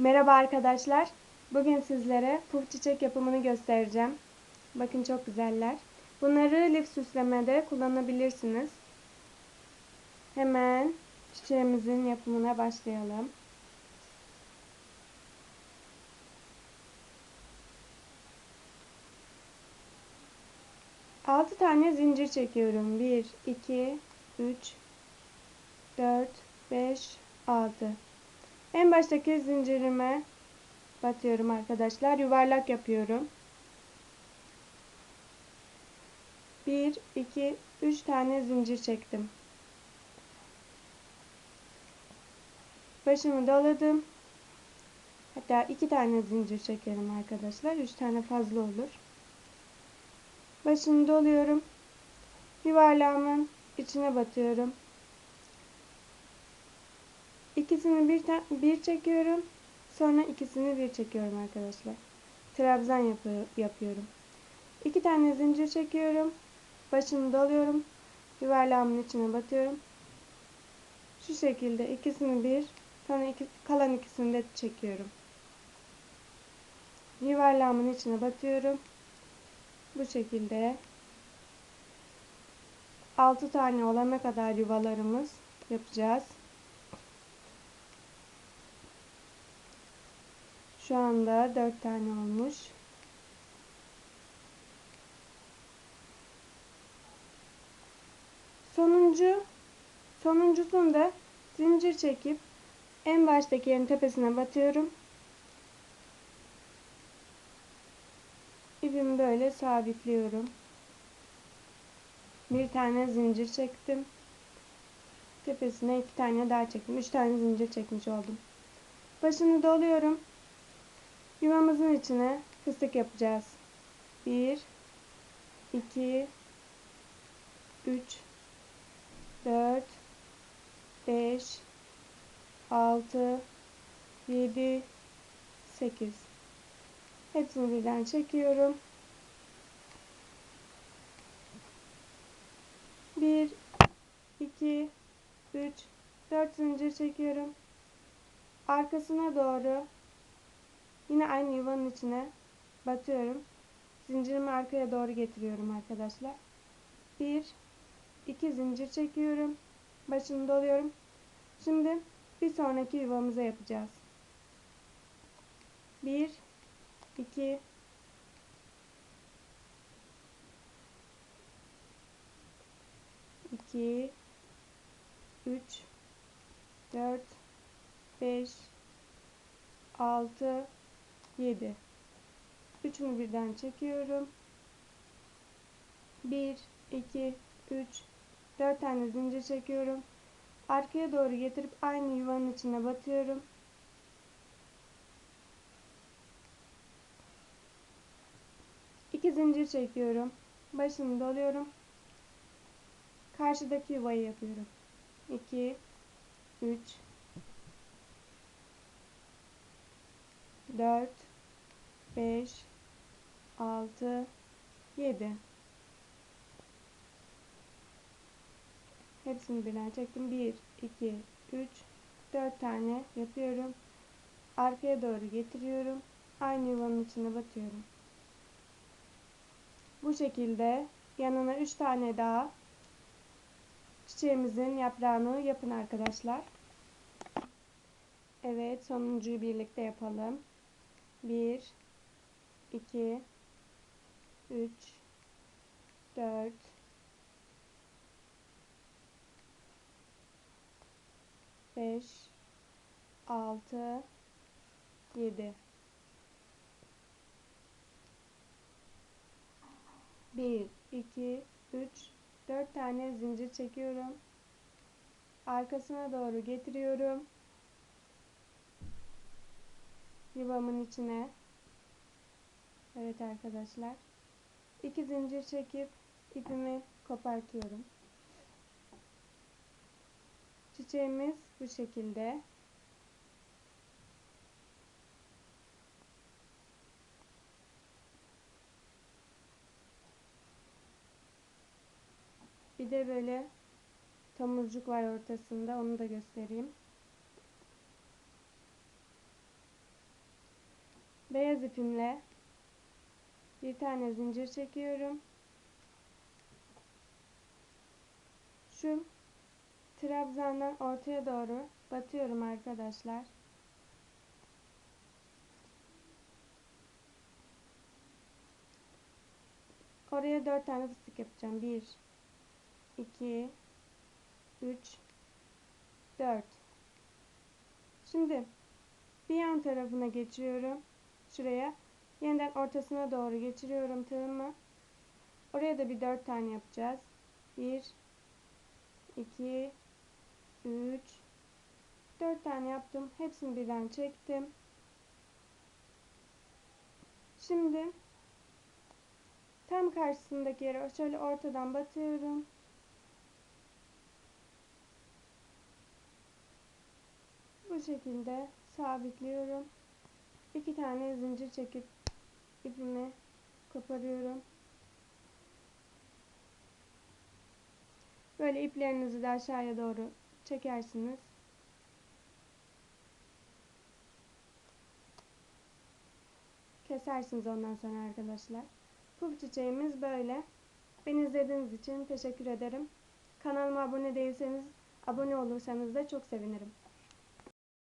Merhaba arkadaşlar. Bugün sizlere puf çiçek yapımını göstereceğim. Bakın çok güzeller. Bunları lif süslemede kullanabilirsiniz. Hemen çiçeğimizin yapımına başlayalım. Altı tane zincir çekiyorum. Bir, iki, üç, dört, beş, altı. En baştaki zincirime batıyorum arkadaşlar. Yuvarlak yapıyorum. 1 2 3 tane zincir çektim. Başımı doladım. Hatta 2 tane zincir çekelim arkadaşlar. 3 tane fazla olur. Başını doluyorum. Yuvarlağımın içine batıyorum. İkisini bir, bir çekiyorum. Sonra ikisini bir çekiyorum arkadaşlar. Trabzan yapı yapıyorum. İki tane zincir çekiyorum. Başını doluyorum. Yuvarlağımın içine batıyorum. Şu şekilde ikisini bir, sonra iki, kalan ikisini de çekiyorum. Yuvarlağımın içine batıyorum. Bu şekilde 6 tane olana kadar yuvalarımız yapacağız. Şu anda 4 tane olmuş. Sonuncu sonuncusunda zincir çekip en baştaki yerin tepesine batıyorum. İpimi böyle sabitliyorum. Bir tane zincir çektim. Tepesine iki tane daha çektim. Üç tane zincir çekmiş oldum. Başını doluyorum. Yuvamızın içine fıstık yapacağız. 1 2 3 4 5 6 7 8 Hepsini birden çekiyorum. 1 2 3 4 zincir çekiyorum. Arkasına doğru Yine aynı yuvanın içine batıyorum. Zincirimi arkaya doğru getiriyorum arkadaşlar. Bir, iki zincir çekiyorum. Başını doluyorum. Şimdi bir sonraki yuvamıza yapacağız. Bir, iki, iki, üç, dört, beş, altı, 7. Üçünü birden çekiyorum. 1, 2, 3, 4 tane zincir çekiyorum. Arkaya doğru getirip aynı yuvanın içine batıyorum. İki zincir çekiyorum. Başını doluyorum. Karşıdaki yuvayı yapıyorum. 2, 3, 4, 5 6 7 Hepsini birden çektim. 1 2 3 4 tane yapıyorum. Arkaya doğru getiriyorum. Aynı yuvanın içine batıyorum. Bu şekilde yanına 3 tane daha çiçeğimizin yaprağını yapın arkadaşlar. Evet sonuncuyu birlikte yapalım. 1 2 3 4 5 6 7 1 2 3 4 tane zincir çekiyorum. Arkasına doğru getiriyorum. Yuvamın içine Evet arkadaşlar. İki zincir çekip ipimi kopartıyorum. Çiçeğimiz bu şekilde. Bir de böyle tomurcuk var ortasında. Onu da göstereyim. Beyaz ipimle bir tane zincir çekiyorum. Şu trabzandan ortaya doğru batıyorum arkadaşlar. Oraya dört tane fıstık yapacağım. Bir, iki, üç, dört. Şimdi bir yan tarafına geçiyorum. Şuraya. Yeniden ortasına doğru geçiriyorum tığımı. Oraya da bir dört tane yapacağız. Bir, iki, üç, dört tane yaptım. Hepsini birden çektim. Şimdi tam karşısındaki yere şöyle ortadan batıyorum. Bu şekilde sabitliyorum. İki tane zincir çekip ipimi koparıyorum. Böyle iplerinizi de aşağıya doğru çekersiniz. Kesersiniz ondan sonra arkadaşlar. Puf çiçeğimiz böyle. Beni izlediğiniz için teşekkür ederim. Kanalıma abone değilseniz abone olursanız da çok sevinirim.